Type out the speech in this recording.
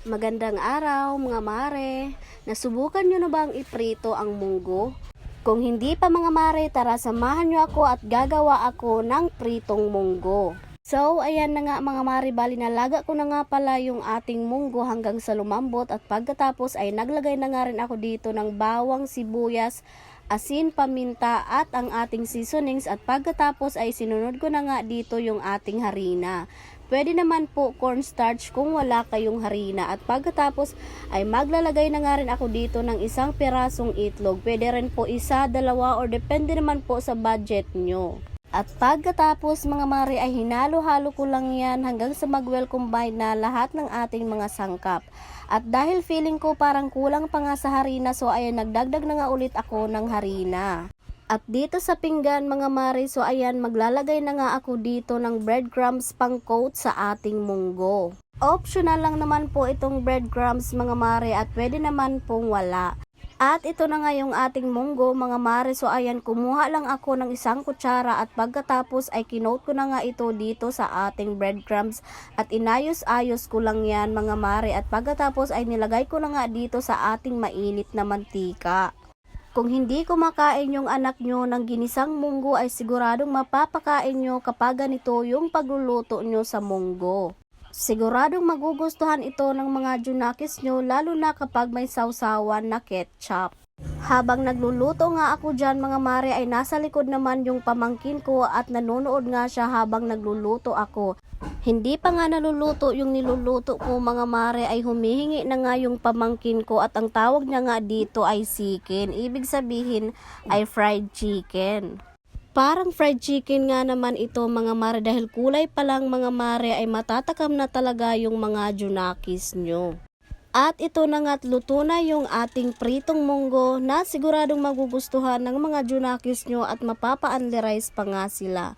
Magandang araw mga mare. Nasubukan nyo na bang iprito ang munggo? Kung hindi pa mga mare, tara samahan nyo ako at gagawa ako ng pritong munggo. So, ayan na nga mga mare, bali nalaga ko na nga pala yung ating munggo hanggang sa lumambot at pagkatapos ay naglagay na nga rin ako dito ng bawang, sibuyas, asin, paminta at ang ating seasonings at pagkatapos ay sinunod ko na nga dito yung ating harina. Pwede naman po cornstarch kung wala kayong harina at pagkatapos ay maglalagay na nga rin ako dito ng isang pirasong itlog. Pwede rin po isa, dalawa or depende naman po sa budget nyo. At pagkatapos mga mari ay hinalo-halo ko lang yan hanggang sa mag-well combine na lahat ng ating mga sangkap. At dahil feeling ko parang kulang pa nga sa harina so ayan nagdagdag na nga ulit ako ng harina. At dito sa pinggan mga mari, so ayan maglalagay na nga ako dito ng breadcrumbs pang coat sa ating munggo. Optional lang naman po itong breadcrumbs mga mari at pwede naman pong wala. At ito na nga yung ating munggo mga mare. So ayan, kumuha lang ako ng isang kutsara at pagkatapos ay kinote ko na nga ito dito sa ating breadcrumbs at inayos-ayos ko lang yan mga mare. At pagkatapos ay nilagay ko na nga dito sa ating mainit na mantika. Kung hindi kumakain yung anak nyo ng ginisang munggo ay siguradong mapapakain nyo kapag ganito yung pagluluto nyo sa munggo. Siguradong magugustuhan ito ng mga junakis nyo lalo na kapag may sausawan na ketchup. Habang nagluluto nga ako dyan mga mare ay nasa likod naman yung pamangkin ko at nanonood nga siya habang nagluluto ako. Hindi pa nga naluluto yung niluluto ko mga mare ay humihingi na nga yung pamangkin ko at ang tawag niya nga dito ay chicken. Ibig sabihin ay fried chicken. Parang fried chicken nga naman ito mga mare dahil kulay pa lang mga mare ay matatakam na talaga yung mga junakis nyo. At ito na nga't luto na yung ating pritong munggo na siguradong magugustuhan ng mga junakis nyo at mapapa-underize pa nga sila.